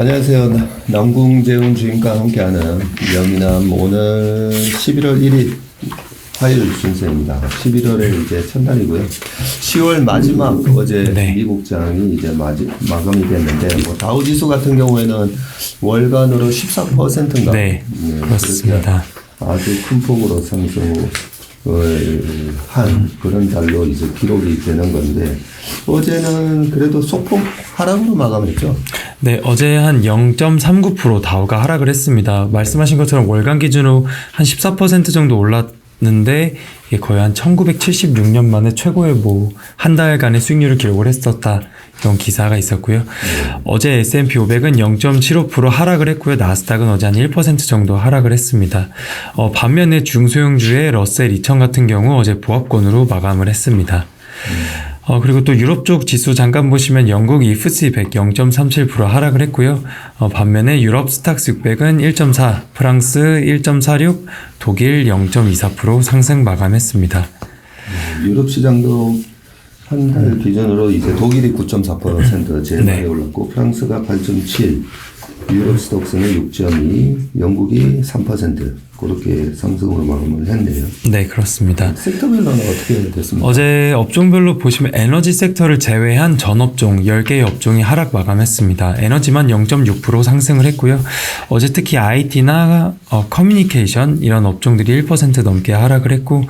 안녕하세요. 나- 남궁재훈 주임과 함께하는 영미남 오늘 11월 1일 화요일 순서입니다. 11월에 이제 첫날이고요. 10월 마지막 어제 네. 미국장이 이제 마지, 마감이 됐는데 뭐 다우지수 같은 경우에는 월간으로 14%인가 네, 그렇습니다. 아주 큰 폭으로 상승을 한 그런 달로 이제 기록이 되는 건데 어제는 그래도 소폭 하락으로 마감했죠. 네, 어제 한 0.39% 다우가 하락을 했습니다. 말씀하신 것처럼 월간 기준으로 한 14% 정도 올랐는데 거의 한 1976년 만에 최고의 뭐 한 달간의 수익률을 기록을 했었다. 이런 기사가 있었고요. 어제 S&P 500은 0.75% 하락을 했고요. 나스닥은 어제 한 1% 정도 하락을 했습니다. 어, 반면에 중소형주의 러셀 2000 같은 경우 어제 보합권으로 마감을 했습니다. 어, 그리고 또 유럽 쪽 지수 잠깐 보시면 영국 이프시 100 0.37% 하락을 했고요. 어, 반면에 유럽 스탁스 600은 1.4, 프랑스 1.46, 독일 0.24% 상승 마감했습니다. 유럽 시장도 한달 기준으로 이제 독일이 9.4% 제일 네. 많이 올랐고 프랑스가 8.7, 유럽 스톡스는 6.2, 영국이 3% 그렇게 상승으로 마감을 했네요. 네, 그렇습니다. 섹터별로는 어떻게 됐습니까? 어제 업종별로 보시면 에너지 섹터를 제외한 전 업종 10개의 업종이 하락 마감했습니다. 에너지만 0.6% 상승을 했고요. 어제 특히 IT나 어, 커뮤니케이션 이런 업종들이 1% 넘게 하락을 했고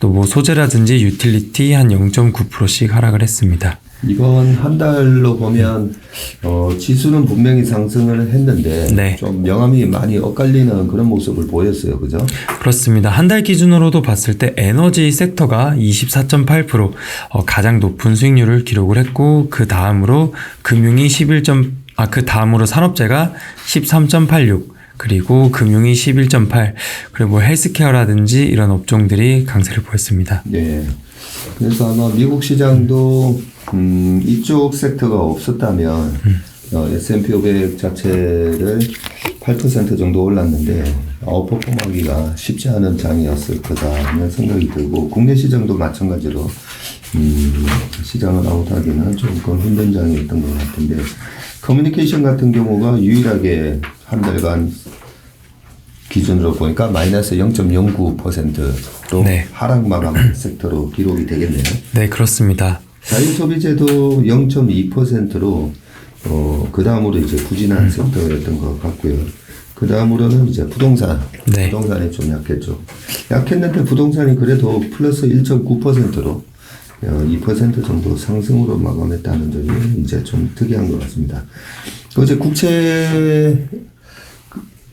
또 뭐 소재라든지 유틸리티 한 0.9%씩 하락을 했습니다. 이번 한 달로 보면 어, 지수는 분명히 상승을 했는데 네. 좀 명암이 많이 엇갈리는 그런 모습을 보였어요, 그죠? 그렇습니다. 한 달 기준으로도 봤을 때 에너지 섹터가 24.8% 어, 가장 높은 수익률을 기록을 했고 그 다음으로 금융이 11. 아, 그 다음으로 산업재가 13.86 그리고 금융이 11.8 그리고 헬스케어라든지 이런 업종들이 강세를 보였습니다. 네. 그래서 아마 미국 시장도 음, 이쪽 섹터가 없었다면 어, S&P 500 자체를 8% 정도 올랐는데 아웃퍼폼하기가 쉽지 않은 장이었을 거다라는 생각이 들고 국내 시장도 마찬가지로 음, 시장을 아웃하기는 조금 힘든 장이었던 것 같은데 커뮤니케이션 같은 경우가 유일하게 한 달간 기준으로 보니까 마이너스 0.09%로 네. 하락 마감 섹터로 기록이 되겠네요. 네, 그렇습니다. 자유소비재도 0.2%로 어, 그 다음으로 이제 부진한 섹터였던 것 같고요. 그 다음으로는 이제 부동산. 네. 부동산이 좀 약했죠. 약했는데 부동산이 그래도 플러스 1.9%로 어, 2% 정도 상승으로 마감했다는 점이 이제 좀 특이한 것 같습니다. 어제 국채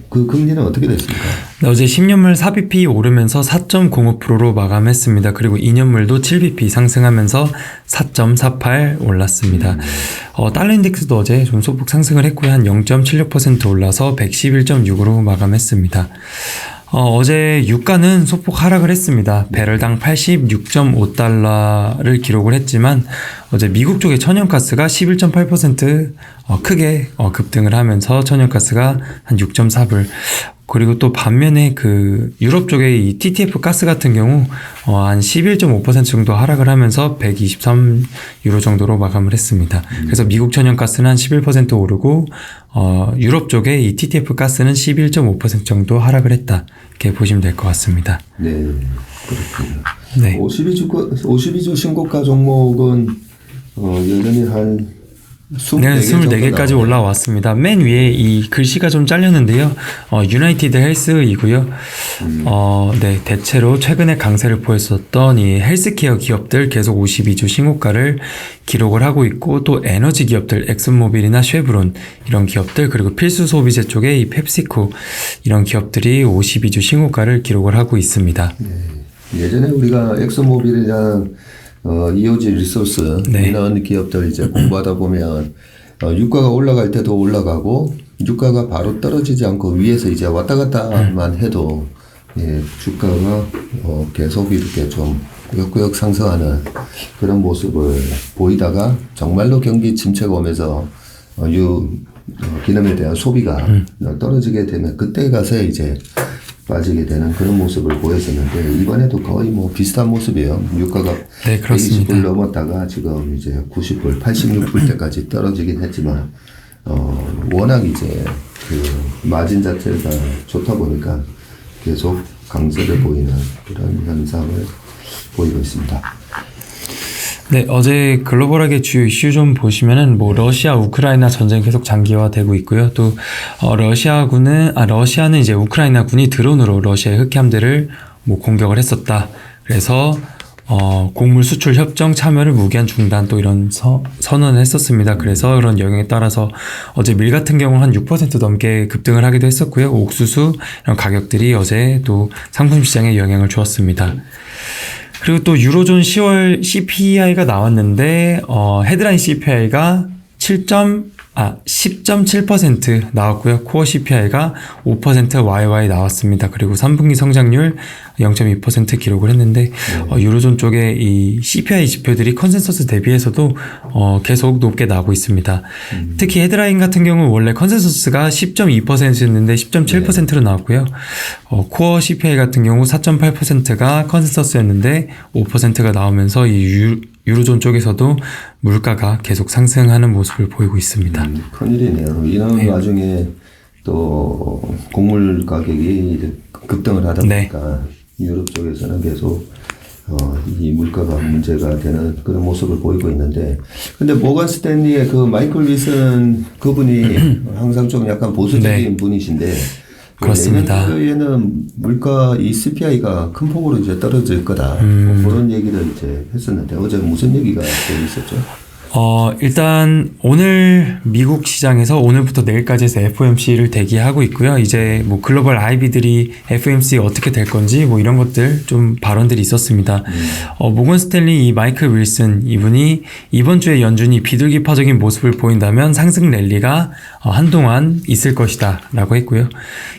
그, 그 금리는 어떻게 됐습니까? 네, 어제 10년물 4bp 오르면서 4.05%로 마감했습니다. 그리고 2년물도 7bp 상승하면서 4.48 올랐습니다. 어, 달러 인덱스도 어제 좀 소폭 상승을 했고요. 한 0.76% 올라서 111.6으로 마감했습니다. 어, 제 유가는 소폭 하락을 했습니다. 배럴당 86.5달러를 기록을 했지만 어제 미국 쪽의 천연가스가 11.8% 어, 크게 어, 급등을 하면서 천연가스가 한 6.4불 그리고 또 반면에 그 유럽 쪽의 이 TTF 가스 같은 경우 어, 한 11.5% 정도 하락을 하면서 123 유로 정도로 마감을 했습니다. 그래서 미국 천연 가스는 한 11% 오르고 어, 유럽 쪽의 이 TTF 가스는 11.5% 정도 하락을 했다. 이렇게 보시면 될 것 같습니다. 네, 그렇군요. 네. 52주, 52주 신고가 종목은 어, 여전히 한 24개 네, 정도 24개까지 나오네요. 올라왔습니다. 맨 위에 이 글씨가 좀 잘렸는데요. 어, 유나이티드 헬스이고요. 어, 네, 대체로 최근에 강세를 보였었던 이 헬스케어 기업들 계속 52주 신고가를 기록을 하고 있고 또 에너지 기업들 엑슨모빌이나 쉐브론 이런 기업들 그리고 필수 소비재 쪽에 이 펩시코 이런 기업들이 52주 신고가를 기록을 하고 있습니다. 예전에 우리가 엑소모빌이랑 어, 이오지 리소스 네. 이런 기업들 이제 공부하다 보면 어, 유가가 올라갈 때도 올라가고 유가가 바로 떨어지지 않고 위에서 이제 왔다 갔다만 해도 예, 주가가 어, 계속 이렇게 좀 꾸역꾸역 상승하는 그런 모습을 보이다가 정말로 경기 침체가 오면서 어, 유 어, 기름에 대한 소비가 떨어지게 되면 그때 가서 이제 빠지게 되는 그런 모습을 보였었는데 이번에도 거의 뭐 비슷한 모습이에요. 유가가 네, 그렇습니다. 120불 넘었다가 지금 이제 90불, 86불 때까지 떨어지긴 했지만 어, 워낙 이제 그 마진 자체가 좋다 보니까 계속 강세를 보이는 그런 현상을 보이고 있습니다. 네, 어제 글로벌하게 주요 이슈 좀 보시면은 뭐 러시아 우크라이나 전쟁 계속 장기화되고 있고요. 또 어, 러시아군은 아 러시아는 이제 우크라이나 군이 드론으로 러시아의 흑함대를 뭐 공격을 했었다. 그래서 어, 곡물 수출 협정 참여를 무기한 중단 또 이런 서, 선언을 했었습니다. 그래서 그런 영향에 따라서 어제 밀 같은 경우는 한 6% 넘게 급등을 하기도 했었고요. 옥수수 이런 가격들이 어제 또 상품 시장에 영향을 주었습니다. 그리고 또 유로존 10월 CPI가 나왔는데 어, 헤드라인 CPI가 7. 아 10.7% 나왔고요. 코어 CPI가 5% YY 나왔습니다. 그리고 3분기 성장률 0.2% 기록을 했는데 어, 유로존 쪽에 이 CPI 지표들이 컨센서스 대비해서도 어, 계속 높게 나오고 있습니다. 특히 헤드라인 같은 경우 원래 컨센서스가 10.2%였는데 10.7%로 나왔고요. 어, 코어 CPI 같은 경우 4.8%가 컨센서스였는데 5%가 나오면서 이 유, 유로존 쪽에서도 물가가 계속 상승하는 모습을 보이고 있습니다. 음, 큰일이네요. 이런 와중에 또 곡물 가격이 이제 급등을 하다 네. 보니까 유럽 쪽에서는 계속 어, 이 물가가 문제가 되는 그런 모습을 보이고 있는데 근데 모건 스탠리의 그 마이클 윌슨 그분이 항상 좀 약간 보수적인 네. 분이신데 그렇습니다. 내년도에는 물가 이 CPI가 큰 폭으로 이제 떨어질 거다 음. 뭐 그런 얘기를 이제 했었는데 어제 무슨 얘기가 또 있었죠? 어, 일단 오늘 미국 시장에서 오늘부터 내일까지 해서 FOMC를 대기하고 있고요. 이제 뭐 글로벌 IB들이 FOMC 어떻게 될 건지 뭐 이런 것들 좀 발언들이 있었습니다. 어, 모건 스탠리 이 마이클 윌슨 이분이 이번 주에 연준이 비둘기파적인 모습을 보인다면 상승 랠리가 어, 한동안 있을 것이다 라고 했고요.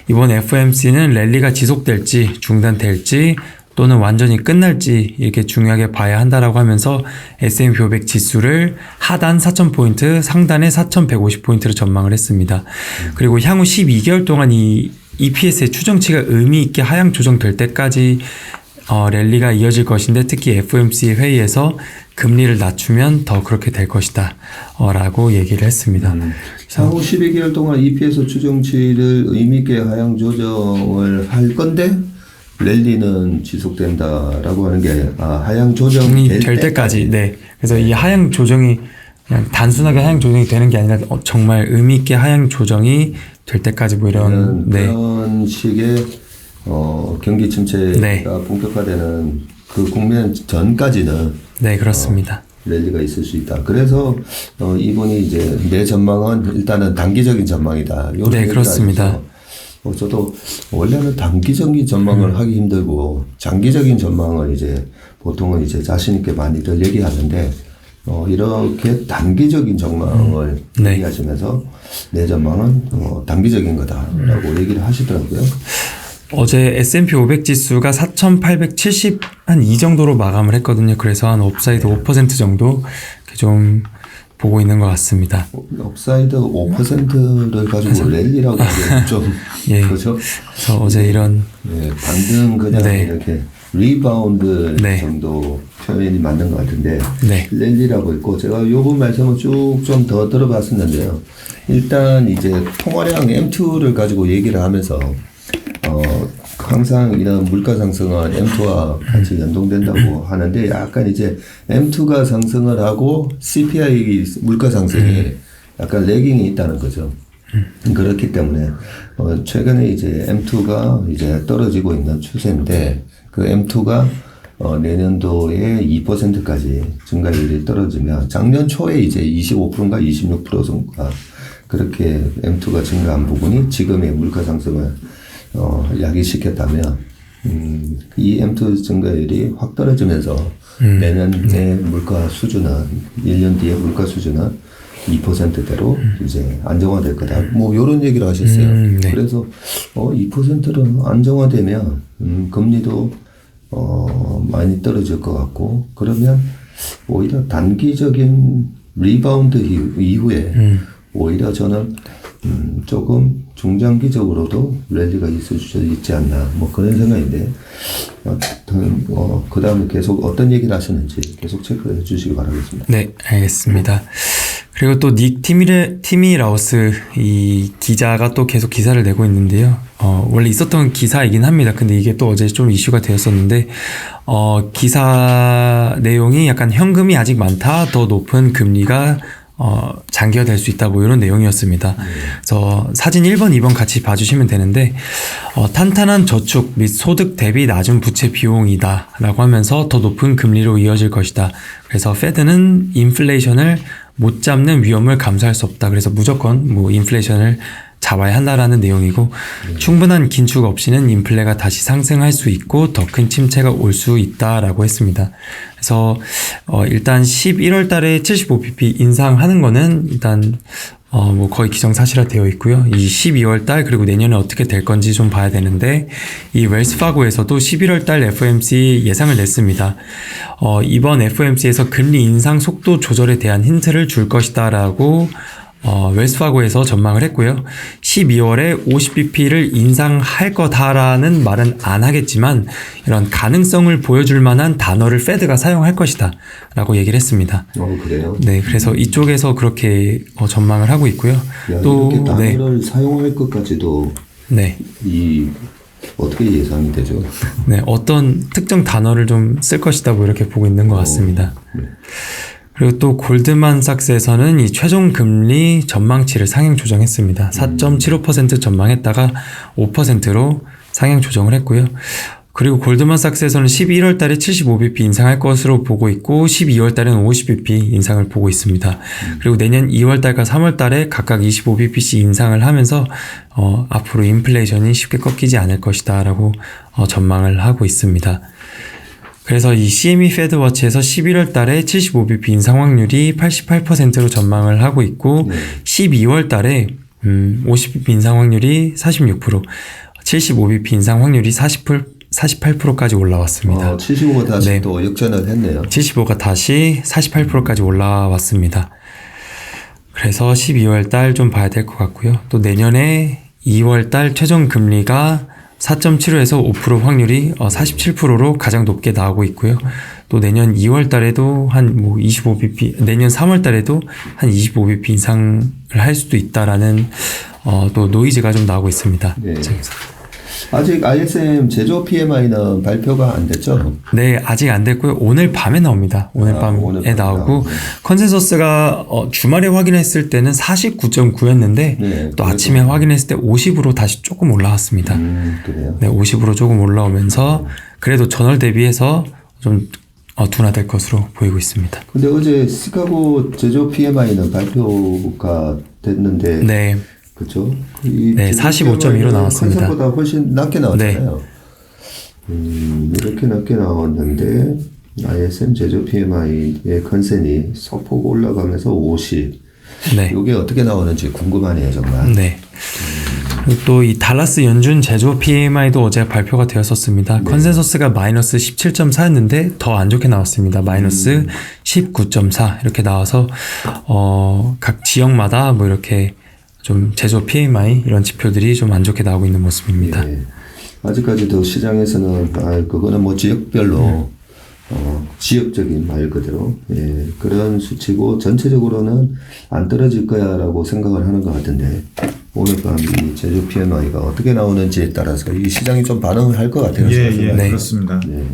이번 FOMC는 랠리가 지속될지 중단될지 또는 완전히 끝날지 이렇게 중요하게 봐야 한다라고 하면서 S&P 500 지수를 하단 4,000포인트, 상단에 4,150포인트로 전망을 했습니다. 그리고 향후 12개월 동안 이 EPS의 추정치가 의미 있게 하향 조정될 때까지 어, 랠리가 이어질 것인데 특히 FOMC 회의에서 금리를 낮추면 더 그렇게 될 것이다 어, 라고 얘기를 했습니다. 향후 12개월 동안 EPS 추정치를 의미 있게 하향 조정을 할 건데 랠리는 지속된다라고 하는 게 아, 하향 조정이 조정이 될 때까지 네 그래서 이 하향 조정이 그냥 단순하게 하향 조정이 되는 게 아니라 어, 정말 의미 있게 하향 조정이 될 때까지 뭐 이런 그런, 네 그런 식의 어, 경기 침체가 네. 본격화되는 그 국면 전까지는 네, 그렇습니다. 랠리가 있을 수 있다. 그래서 어, 이분이 이제 내 전망은 일단은 단기적인 전망이다. 네, 그렇습니다. 어, 저도 원래는 단기적인 전망을 음. 하기 힘들고 장기적인 전망을 이제 보통은 이제 자신 있게 많이들 얘기하는데 어, 이렇게 단기적인 전망을 네. 얘기하시면서 내 전망은 어, 단기적인 거다라고 얘기를 하시더라고요. 어제 S&P 500 지수가 4,870 한 이 정도로 마감을 했거든요. 그래서 한 업사이드 5% 정도 좀 보고 있는 것 같습니다. 업사이드 5%를 가지고 랠리라고 좀 예. 그렇죠. 그래서 어제 이런 예, 반등 그냥 네. 이렇게 리바운드 네. 정도 표현이 맞는 것 같은데 네. 랠리라고 있고 제가 요번 말씀을 쭉 좀 더 들어봤었는데요. 일단 이제 통화량 M2를 가지고 얘기를 하면서 어 항상 이런 물가 상승은 M2와 같이 연동된다고 하는데 약간 이제 M2가 상승을 하고 CPI 물가 상승이 약간 레깅이 있다는 거죠. 그렇기 때문에 어, 최근에 이제 M2가 이제 떨어지고 있는 추세인데 그 M2가 어, 내년도에 2%까지 증가율이 떨어지면 작년 초에 이제 25%인가 26%인가 그렇게 M2가 증가한 부분이 지금의 물가 상승을 어, 야기시켰다면 음, 이 M2 증가율이 확 떨어지면서 내년의 물가 수준은 1년 뒤에 물가 수준은 2%대로 이제 안정화될 거다. 뭐 이런 얘기를 하셨어요. 음, 네. 그래서 어 2%로 안정화되면 음, 금리도 어 많이 떨어질 것 같고 그러면 오히려 단기적인 리바운드 이후- 이후에 음. 오히려 저는 음, 조금 중장기적으로도 랠리가 있을 수 있지 않나 뭐 그런 생각인데 어떤 어, 그 다음에 계속 어떤 얘기를 하시는지 계속 체크해 주시기 바라겠습니다. 네, 알겠습니다. 그리고 또 닉 티미레, 티미 라우스 이 기자가 또 계속 기사를 내고 있는데요. 어, 원래 있었던 기사이긴 합니다. 근데 이게 또 어제 좀 이슈가 되었었는데, 어, 기사 내용이 약간 현금이 아직 많다, 더 높은 금리가 어, 장기화 될 수 있다, 뭐 이런 내용이었습니다. 그래서 사진 1번, 2번 같이 봐주시면 되는데, 어, 탄탄한 저축 및 소득 대비 낮은 부채 비용이다 라고 하면서 더 높은 금리로 이어질 것이다. 그래서 페드는 인플레이션을 못 잡는 위험을 감수할 수 없다. 그래서 무조건 뭐 인플레이션을 잡아야 한다라는 내용이고 충분한 긴축 없이는 인플레가 다시 상승할 수 있고 더 큰 침체가 올 수 있다라고 했습니다. 그래서 어 일단 11월 달에 75bp 인상하는 거는 일단 어, 뭐 거의 기정사실화 되어 있고요. 이 12월 달 그리고 내년에 어떻게 될 건지 좀 봐야 되는데 이 웰스 파고에서도 11월 달 FOMC 예상을 냈습니다. 어, 이번 FOMC에서 금리 인상 속도 조절에 대한 힌트를 줄 것이다라고 어, 웰스파고에서 전망을 했고요. 12월에 50bp를 인상할 거다라는 말은 안 하겠지만 이런 가능성을 보여줄 만한 단어를 페드가 사용할 것이다 라고 얘기를 했습니다. 어, 그래요? 네, 그래서 이쪽에서 그렇게 어, 전망을 하고 있고요. 야, 또 이렇게 네, 단어를 사용할 것까지도 네, 이 어떻게 예상이 되죠? 네, 어떤 특정 단어를 좀 쓸 것이다 뭐 이렇게 보고 있는 것 같습니다. 네. 그리고 또 골드만삭스에서는 이 최종 금리 전망치를 상향 조정했습니다. 4.75% 전망했다가 5%로 상향 조정을 했고요. 그리고 골드만삭스에서는 11월 달에 75bp 인상할 것으로 보고 있고 12월 달에는 50bp 인상을 보고 있습니다. 그리고 내년 2월 달과 3월 달에 각각 25bp씩 인상을 하면서 어, 앞으로 인플레이션이 쉽게 꺾이지 않을 것이다라고 어, 전망을 하고 있습니다. 그래서 이 CME 페드워치에서 11월 달에 75bp 인상 확률이 88%로 전망을 하고 있고 12월 달에 음, 50bp 인상 확률이 46%, 75bp 인상 확률이 40% 48%까지 올라왔습니다. 어, 75가 다시 네. 또 역전을 했네요. 75가 다시 48%까지 올라왔습니다. 그래서 12월 달 좀 봐야 될 것 같고요. 또 내년에 2월 달 최종 금리가 4.75에서 5% 확률이 47%로 가장 높게 나오고 있고요. 또 내년 2월 달에도 한 뭐 25bp, 내년 3월 달에도 한 25bp 인상을 할 수도 있다라는 어, 또 노이즈가 좀 나오고 있습니다. 네. 아직 ISM 제조 PMI는 발표가 안 됐죠? 네, 아직 안 됐고요. 오늘 밤에 나옵니다. 오늘 아, 밤에 오늘 나오고. 컨센서스가 어, 주말에 확인했을 때는 49.9였는데 네, 또 아침에 확인했을 때 50으로 다시 조금 올라왔습니다. 음, 그래요. 네, 50으로 조금 올라오면서 그래도 전월 대비해서 좀 어, 둔화될 것으로 보이고 있습니다. 근데 어제 시카고 제조 PMI는 발표가 됐는데, 네, 그렇죠? 이 네, 제조 45.1로 PMI 는 나왔습니다. 네. 컨센보다 훨씬 낮게 나왔잖아요. 음, 이렇게 낮게 나왔는데 ISM 제조 PMI의 컨센이 소폭 올라가면서 50. 네, 이게 어떻게 나오는지 궁금하네요, 정말. 네. 그리고 또이 달라스 연준 제조 PMI도 어제 발표가 되었었습니다. 컨센서스가 마이너스 17.4였는데 더 안 좋게 나왔습니다. 마이너스 19.4 이렇게 나와서 어, 각 지역마다 뭐 이렇게 좀 제조 PMI 이런 지표들이 좀 안 좋게 나오고 있는 모습입니다. 예. 아직까지도 시장에서는 아 그거는 뭐 지역별로 네. 어, 지역적인 말 그대로 예, 그런 수치고 전체적으로는 안 떨어질 거야라고 생각을 하는 것 같은데 오늘 밤이 제조 PMI가 어떻게 나오는지에 따라서 이 시장이 좀 반응을 할 것 같아요. 예, 예. 네. 그렇습니다. 네.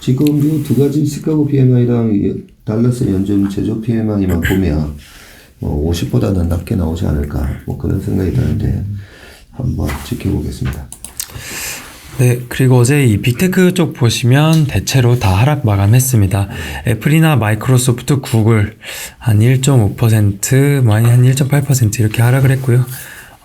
지금 이 두 가지 시카고 PMI랑 이 달러스 연준 제조 PMI만 보면 뭐 50보다는 낮게 나오지 않을까 뭐 그런 생각이 드는데 한번 지켜보겠습니다. 네, 그리고 어제 이 빅테크 쪽 보시면 대체로 다 하락 마감했습니다. 애플이나 마이크로소프트, 구글 한 1.5%, 많이 한 1.8% 이렇게 하락을 했고요.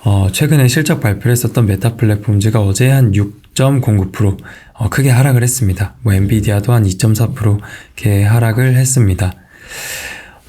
어, 최근에 실적 발표를 했었던 메타 플랫폼즈가 어제 한 6.09% 어, 크게 하락을 했습니다. 뭐 엔비디아도 한 2.4% 이렇게 하락을 했습니다.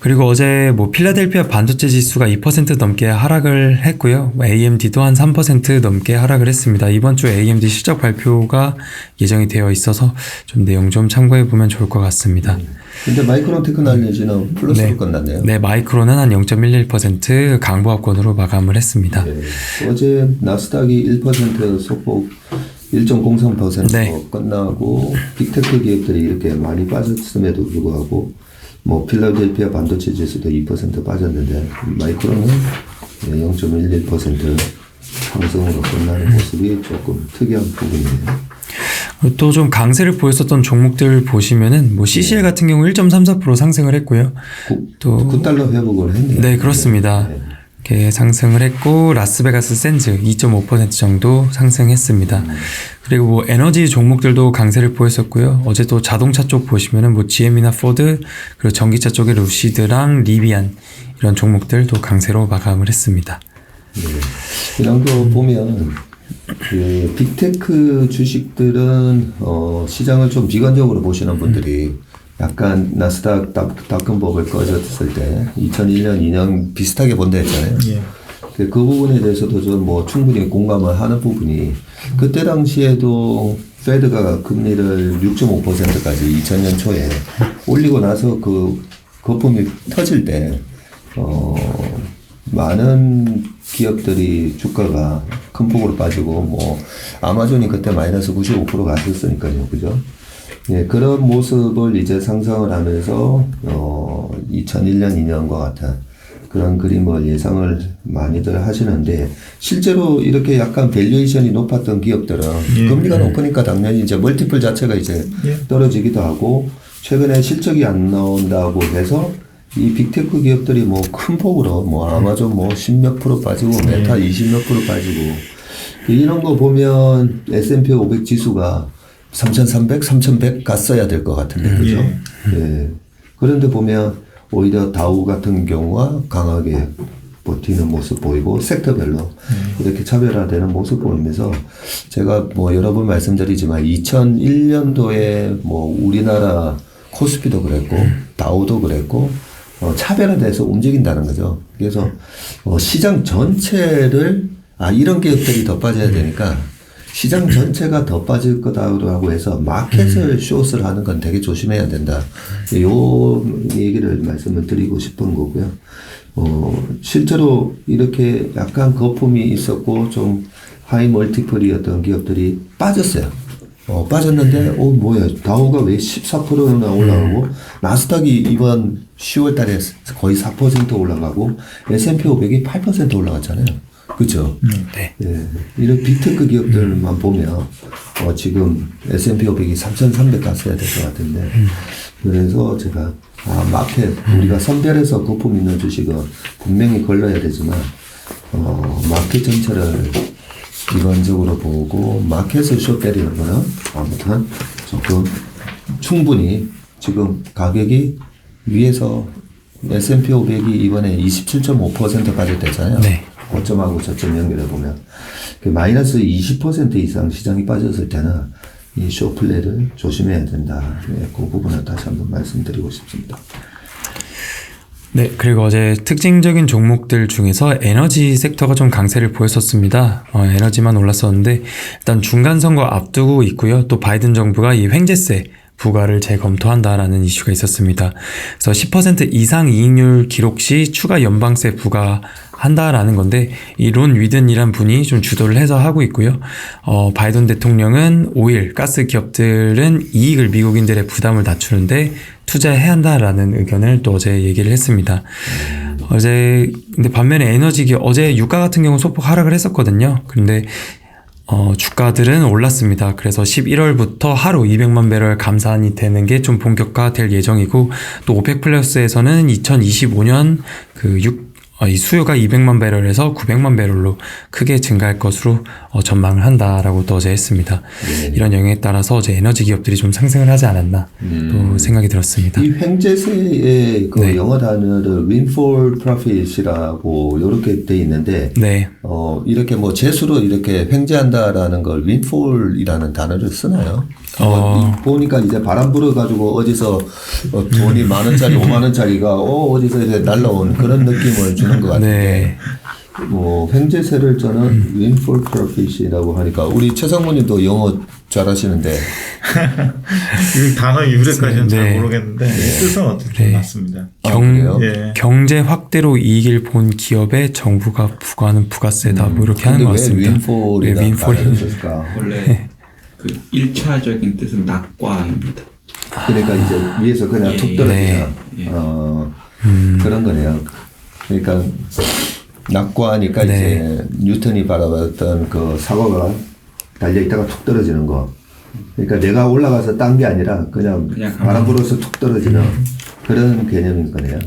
그리고 어제 뭐 필라델피아 반도체 지수가 2% 넘게 하락을 했고요. 뭐 AMD도 한 3% 넘게 하락을 했습니다. 이번 주 AMD 실적 발표가 예정이 되어 있어서 좀 내용 좀 참고해 보면 좋을 것 같습니다. 근데 마이크론 테크놀로지는 플러스로 네. 끝났네요. 네, 마이크로는 한0.11% 강보합권으로 마감을 했습니다. 네. 어제 나스닥이 1% 소폭 1.03% 네. 끝나고 빅테크 기업들이 이렇게 많이 빠졌음에도 불구하고 뭐 필라델피아 반도체 지수도 2% 빠졌는데 마이크론은 0.11% 상승으로 끝나는 모습이 조금 특이한 부분이에요. 또 좀 강세를 보였었던 종목들 보시면은 뭐 CCL 같은 경우 1.34% 상승을 했고요. 또 9달러 회복을 했네요. 네, 그렇습니다. 네. 이렇게 상승을 했고 라스베가스 샌즈 2.5% 정도 상승했습니다. 그리고 뭐 에너지 종목들도 강세를 보였었고요. 어제 또 자동차 쪽 보시면은 뭐 GM이나 포드 그리고 전기차 쪽에 루시드랑 리비안 이런 종목들도 강세로 마감을 했습니다. 이런 거 보면 그 빅테크 주식들은 어, 시장을 좀 비관적으로 보시는 분들이 약간 나스닥 닷- 닷컴법을 꺼졌을 때 2001년 2년 비슷하게 본다 했잖아요. 예. 그, 그 부분에 대해서도 좀뭐 충분히 공감을 하는 부분이 그때 당시에도 페드가 금리를 6.5%까지 2000년 초에 올리고 나서 그 거품이 터질 때 어, 많은 기업들이 주가가 큰 폭으로 빠지고 뭐 아마존이 그때 마이너스 95% 갔었으니까요, 그죠? 예, 그런 모습을 이제 상상을 하면서 어, 2001년, 2년과 같은 그런 그림을 예상을 많이들 하시는데 실제로 이렇게 약간 밸류에이션이 높았던 기업들은 예. 금리가 높으니까 당연히 이제 멀티플 자체가 이제 예. 떨어지기도 하고 최근에 실적이 안 나온다고 해서 이 빅테크 기업들이 뭐 큰 폭으로 뭐 아마존 뭐 십몇 프로 빠지고 메타 20몇 프로 빠지고 이런 거 보면 S&P 500 지수가 3,300, 3,100 갔어야 될 것 같은데 그죠? 예. 그런데 보면 오히려 다우 같은 경우가 강하게 버티는 모습 보이고 섹터별로 이렇게 차별화되는 모습 보이면서 제가 뭐 여러 번 말씀드리지만 2001년도에 뭐 우리나라 코스피도 그랬고 다우도 그랬고 어, 차별화돼서 움직인다는 거죠. 그래서 어, 시장 전체를 아 이런 기업들이 더 빠져야 되니까 시장 전체가 더 빠질 거다라고 해서 마켓을 숏을 하는 건 되게 조심해야 된다. 요 얘기를 말씀을 드리고 싶은 거고요. 어, 실제로 이렇게 약간 거품이 있었고 좀 하이 멀티플이었던 기업들이 빠졌어요. 어, 빠졌는데, 어, 뭐야, 다우가 왜 14%나 올라가고, 나스닥이 이번 10월 달에 거의 4% 올라가고, S&P 500이 8% 올라갔잖아요. 그죠? 네. 예, 이런 빅테크 기업들만 보면 어, 지금 S&P 500이 3,300 갔어야 될 것 같은데 그래서 제가 아, 마켓 우리가 선별해서 거품 있는 주식은 분명히 걸러야 되지만 어, 마켓 전체를 일관적으로 보고 마켓을 숏 때리는 거는 아무튼 조금 충분히 지금 가격이 위에서 S&P 500이 이번에 27.5% 빠졌댔잖아요. 네. 고점하고 저점 연결해 보면 그 마이너스 20% 이상 시장이 빠졌을 때는 이 쇼플레를 조심해야 된다. 네, 그 부분을 다시 한번 말씀드리고 싶습니다. 네, 그리고 어제 특징적인 종목들 중에서 에너지 섹터가 좀 강세를 보였었습니다. 어, 에너지만 올랐었는데 일단 중간 선거 앞두고 있고요. 또 바이든 정부가 이 횡재세 부과를 재검토한다라는 이슈가 있었습니다. 그래서 10% 이상 이익률 기록 시 추가 연방세 부과한다라는 건데 이 론 위든이란 분이 좀 주도를 해서 하고 있고요. 어, 바이든 대통령은 오일, 가스 기업들은 이익을 미국인들의 부담을 낮추는데 투자해야 한다라는 의견을 또 어제 얘기를 했습니다. 어제 근데 반면에 에너지 기업 어제 유가 같은 경우 소폭 하락을 했었거든요. 근데 어, 주가들은 올랐습니다. 그래서 11월부터 하루 200만 배럴 감산이 되는 게 좀 본격화될 예정이고 또 오펙 플러스에서는 2025년 그 6, 어, 이 수요가 200만 배럴에서 900만 배럴로 크게 증가할 것으로 어, 전망을 한다라고 또 어제 했습니다. 이런 영향에 따라서 어제 에너지 기업들이 좀 상승을 하지 않았나 또 생각이 들었습니다. 이 횡재세의 그 네. 영어 단어를 windfall profit이라고 이렇게 돼 있는데 네. 어, 이렇게 뭐 재수로 이렇게 횡재한다라는 걸 windfall이라는 단어를 쓰나요? 어, 이- 보니까 이제 바람 불어가지고 어디서 어, 돈이 만 원짜리, 오만 원짜리가 어, 어디서 이제 날라온 그런 느낌을 주는 것 같은데. 네. 뭐 횡재세를 저는 windfall profit이라고 하니까 우리 최상무님도 영어 잘하시는데 이 단어 유래까지는 잘 네. 모르겠는데 뜻은 어쨌든 맞습니다. 아, 경, 그래요? 예. 경제 확대로 이익을 본 기업에 정부가 부과하는 부가세다 뭐 이렇게 하는 것왜 같습니다. 네, 윈폴이? 네. 원래 그 1차적인 뜻은 낙과입니다. 그러니까 이제 위에서 그냥 툭 떨어지나 네. 어, 음. 그런 거네요. 그러니까 낙과하니까 네. 이제 뉴턴이 바라봤던 그 사과가 달려 있다가 툭 떨어지는 거. 그러니까 내가 올라가서 딴 게 아니라 그냥, 그냥 바람 불어서 툭 떨어지는 음. 그런 개념인 거네요.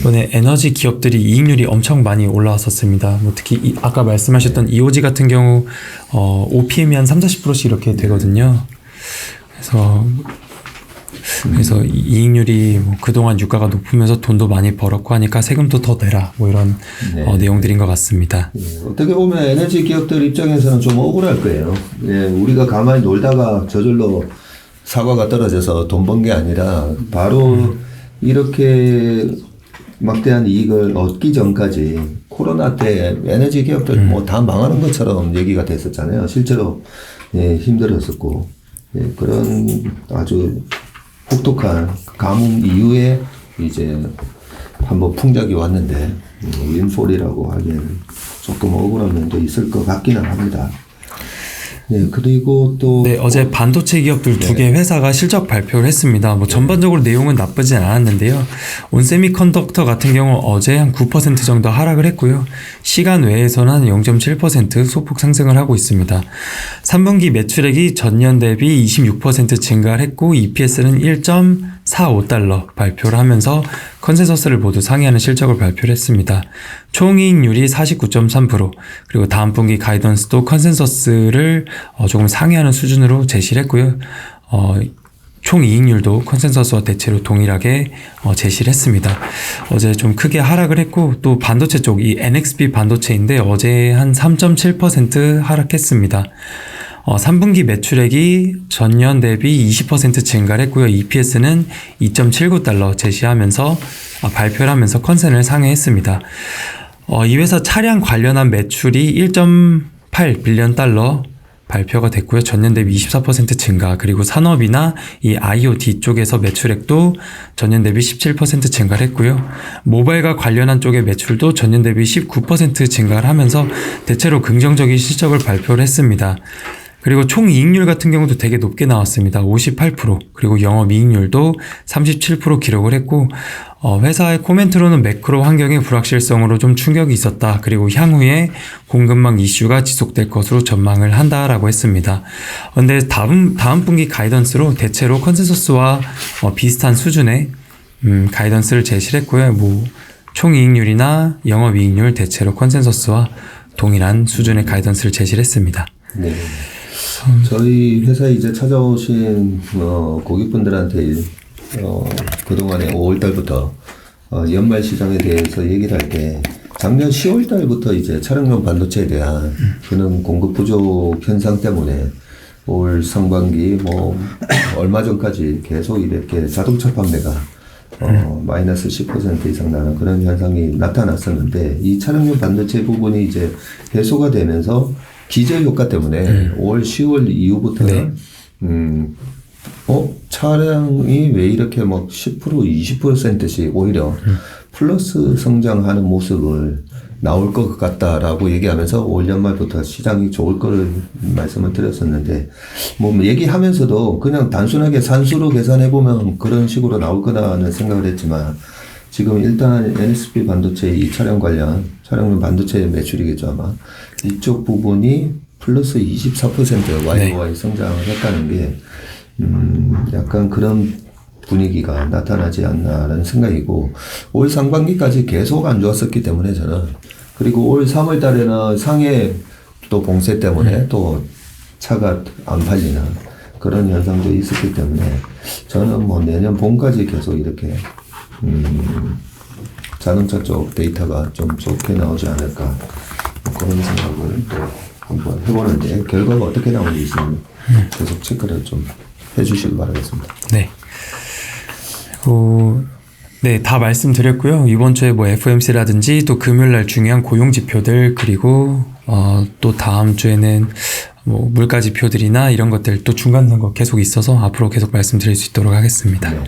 이번에 에너지 기업들이 이익률이 엄청 많이 올라왔었습니다. 뭐 특히 이- 아까 말씀하셨던 이오지 같은 경우 어, OPM이 한 3, 40%씩 이렇게 되거든요. 그래서 그래서 이- 이익률이 뭐 그동안 유가가 높으면서 돈도 많이 벌었고 하니까 세금도 더 내라 뭐 이런 네. 어, 내용들인 것 같습니다. 예, 어떻게 보면 에너지 기업들 입장에서는 좀 억울할 거예요. 예, 우리가 가만히 놀다가 저절로 사과가 떨어져서 돈 번 게 아니라 바로 이렇게 막대한 이익을 얻기 전까지 코로나 때 에너지 기업들 뭐다 망하는 것처럼 얘기가 됐었잖아요. 실제로 예, 힘들었었고 예, 그런 아주 혹독한 가뭄 이후에 이제 한번 풍작이 왔는데 음, 윈폴이라고 하기에는 조금 억울한 면도 있을 것 같기는 합니다. 네 그리고 또 네, 어제 반도체 기업들 두개 회사가 실적 발표를 했습니다. 뭐 전반적으로 내용은 나쁘진 않았는데요. 온세미컨덕터 같은 경우 어제 한 9% 정도 하락을 했고요. 시간 외에서는 한0.7% 소폭 상승을 하고 있습니다. 3분기 매출액이 전년 대비 26% 증가를 했고 EPS는 1.45달러 발표를 하면서 컨센서스를 모두 상회하는 실적을 발표를 했습니다. 총이익률이 49.3% 그리고 다음 분기 가이던스도 컨센서스를 어, 조금 상회하는 수준으로 제시를 했고요. 어, 총이익률도 컨센서스와 대체로 동일하게 어, 제시를 했습니다. 어제 좀 크게 하락을 했고 또 반도체 쪽 이 NXP 반도체인데 어제 한 3.7% 하락했습니다. 어, 3분기 매출액이 전년 대비 20% 증가를 했고요. EPS는 2.79달러 제시하면서 아, 발표를 하면서 컨센을 상회했습니다. 어, 이 회사 차량 관련한 매출이 1.8 빌리언 달러 발표가 됐고요. 전년 대비 24% 증가, 그리고 산업이나 이 IoT 쪽에서 매출액도 전년 대비 17% 증가를 했고요. 모바일과 관련한 쪽의 매출도 전년 대비 19% 증가를 하면서 대체로 긍정적인 실적을 발표를 했습니다. 그리고 총 이익률 같은 경우도 되게 높게 나왔습니다. 58% 그리고 영업 이익률도 37% 기록을 했고 어, 회사의 코멘트로는 매크로 환경의 불확실성으로 좀 충격이 있었다. 그리고 향후에 공급망 이슈가 지속될 것으로 전망을 한다라고 했습니다. 근데 다음 다음 분기 가이던스로 대체로 컨센서스와 어, 비슷한 수준의 음, 가이던스를 제시를 했고요. 뭐 총이익률이나 영업이익률 대체로 컨센서스와 동일한 수준의 가이던스를 제시를 했습니다. 네. 저희 회사에 이제 찾아오신 어, 고객분들한테 어, 그동안에 5월 달부터 어, 연말 시장에 대해서 얘기를 할 때 작년 10월 달부터 이제 차량용 반도체에 대한 그런 공급 부족 현상 때문에 올 상반기 뭐 얼마 전까지 계속 이렇게 자동차 판매가 어, 마이너스 10% 이상 나는 그런 현상이 나타났었는데 이 차량용 반도체 부분이 이제 해소가 되면서 기저 효과 때문에 5월, 10월 이후부터는 음, 어 차량이 왜 이렇게 막 10% 20%씩 오히려 플러스 성장하는 모습을 나올 것 같다라고 얘기하면서 올 연말부터 시장이 좋을 거를 말씀을 드렸었는데 뭐 얘기하면서도 그냥 단순하게 산수로 계산해 보면 그런 식으로 나올 거다는 생각을 했지만 지금 일단 NXP 반도체 이 차량 관련 차량용 반도체 매출이겠죠 아마. 이쪽 부분이 플러스 24% YOY 성장을 했다는 게. 음, 약간 그런 분위기가 나타나지 않나라는 생각이고 올 상반기까지 계속 안 좋았었기 때문에 저는. 그리고 올 3월 달에는 상해 또 봉쇄 때문에 또 차가 안 팔리는 그런 현상도 있었기 때문에 저는 뭐 내년 봄까지 계속 이렇게 음, 자동차 쪽 데이터가 좀 좋게 나오지 않을까 뭐 그런 생각을 또 한번 해보는데 결과가 어떻게 나오는지 계속 체크를 좀 해주시기 바라겠습니다. 네. 그리고 네, 다 말씀드렸고요. 이번 주에 뭐 FOMC라든지 또 금요일 날 중요한 고용 지표들 그리고 어, 또 다음 주에는 뭐 물가 지표들이나 이런 것들 또 중간 선거 계속 있어서 앞으로 계속 말씀드릴 수 있도록 하겠습니다. 네.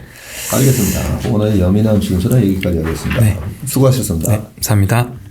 알겠습니다. 오늘 여민함 순서는 여기까지 하겠습니다. 네. 수고하셨습니다. 네, 감사합니다.